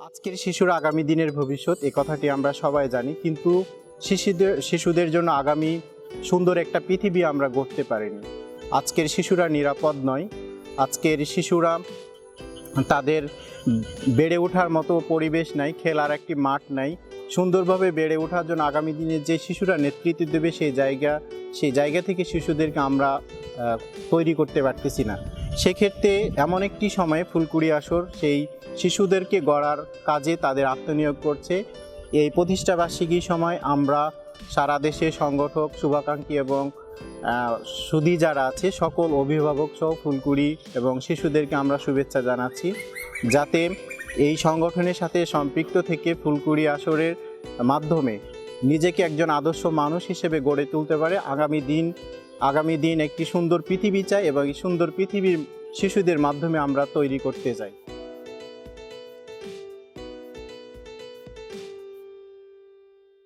আজকের শিশুর আগামী দিনের ভবিষ্যৎ, এ কথাটি আমরা সবাই জানি, কিন্তু শিশুদের শিশুদের জন্য আগামী সুন্দর একটা পৃথিবী আমরা গড়তে পারিনি। আজকের শিশুরা নিরাপদ নয়। আজকের শিশুরা তাদের বেড়ে ওঠার মতো পরিবেশ নাই, খেলার একটি মাঠ নাই। সুন্দরভাবে বেড়ে ওঠার জন্য আগামী দিনে যে শিশুরা নেতৃত্ব দেবে সেই জায়গা সেই জায়গা থেকে শিশুদেরকে আমরা তৈরি করতে পারতেছি না। সেক্ষেত্রে এমন একটি সময়ে ফুলকুড়ি আসর, সেই শিশুদেরকে গড়ার কাজে তাদের আত্মনিয়োগ করছে। এই প্রতিষ্ঠাবার্ষিকীর সময় আমরা সারা দেশে সংগঠক শুভাকাঙ্ক্ষী এবং সুধী যারা আছে, সকল অভিভাবক সহ ফুলকুড়ি এবং শিশুদেরকে আমরা শুভেচ্ছা জানাচ্ছি। যাতে এই সংগঠনের সাথে সম্পৃক্ত থেকে ফুলকুড়ি আসরের মাধ্যমে নিজেকে একজন আদর্শ মানুষ হিসেবে গড়ে তুলতে পারে। আগামী দিন আগামী দিন একটি সুন্দর পৃথিবী চাই এবং এই সুন্দর পৃথিবীর শিশুদের মাধ্যমে আমরা তৈরি করতে চাই।